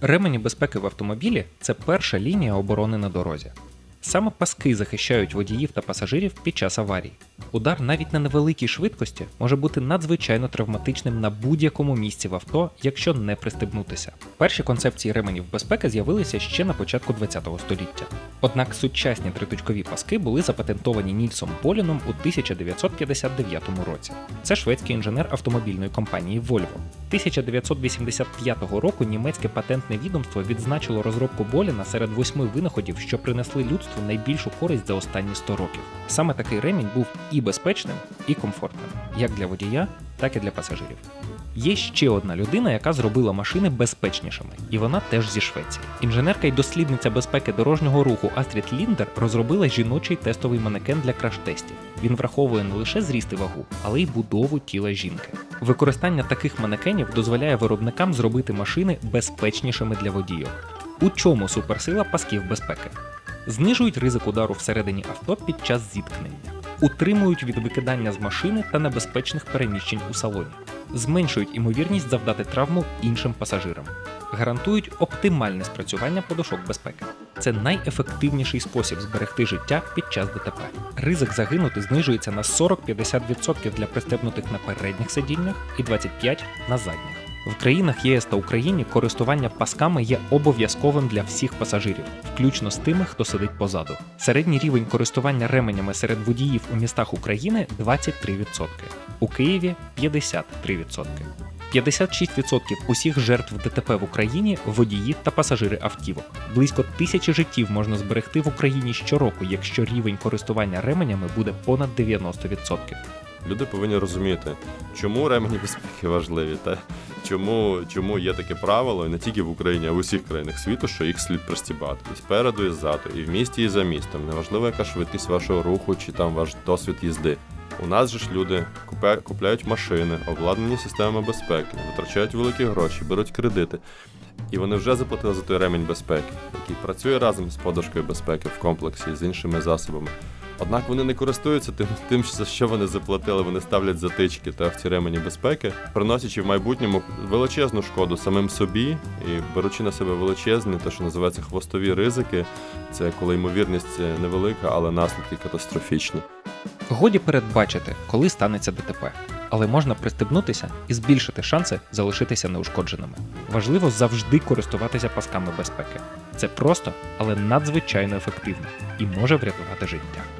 Ремені безпеки в автомобілі це перша лінія оборони на дорозі. Саме паски захищають водіїв та пасажирів під час аварій. Удар навіть на невеликій швидкості може бути надзвичайно травматичним на будь-якому місці в авто, якщо не пристебнутися. Перші концепції ременів безпеки з'явилися ще на початку ХХ століття. Однак сучасні триточкові паски були запатентовані Нільсом Боліном у 1959 році. Це шведський інженер автомобільної компанії Volvo. 1985 року німецьке патентне відомство відзначило розробку Боліна серед восьми винаходів, що принесли людству найбільшу користь за останні 100 років. Саме такий ремінь був і безпечним, і комфортним, як для водія, так і для пасажирів. Є ще одна людина, яка зробила машини безпечнішими, і вона теж зі Швеції. Інженерка і дослідниця безпеки дорожнього руху Астрід Ліндер розробила жіночий тестовий манекен для краш-тестів. Він враховує не лише зріст і вагу, але й будову тіла жінки. Використання таких манекенів дозволяє виробникам зробити машини безпечнішими для водійок. У чому суперсила пасків безпеки? Знижують ризик удару всередині авто під час зіткнення, утримують від викидання з машини та небезпечних переміщень у салоні, зменшують імовірність завдати травму іншим пасажирам, гарантують оптимальне спрацювання подушок безпеки. Це найефективніший спосіб зберегти життя під час ДТП. Ризик загинути знижується на 40-50% для пристебнутих на передніх сидіннях і 25% на задніх. В країнах ЄС та Україні користування пасками є обов'язковим для всіх пасажирів, включно з тими, хто сидить позаду. Середній рівень користування ременями серед водіїв у містах України 23%, у Києві 53%. 56% усіх жертв ДТП в Україні водії та пасажири автівок. Близько тисячі життів можна зберегти в Україні щороку, якщо рівень користування ременями буде понад 90%. Люди повинні розуміти, чому ремені безпеки важливі, та чому, чому є таке правило, і не тільки в Україні, а в усіх країнах світу, що їх слід пристібати. І спереду, і ззаду, і в місті, і за містом. Неважливо, яка швидкість вашого руху чи там ваш досвід їзди. У нас же ж люди купляють машини, обладнані системами безпеки, витрачають великі гроші, беруть кредити. І вони вже заплатили за той ремінь безпеки, який працює разом з подушкою безпеки в комплексі з іншими засобами. Однак вони не користуються тим, тим, за що вони заплатили. Вони ставлять затички та в ці ремені безпеки, приносячи в майбутньому величезну шкоду самим собі і беручи на себе величезні, те, що називається хвостові ризики. Це коли ймовірність невелика, але наслідки катастрофічні. Годі передбачити, коли станеться ДТП, але можна пристебнутися і збільшити шанси залишитися неушкодженими. Важливо завжди користуватися пасками безпеки. Це просто, але надзвичайно ефективно і може врятувати життя.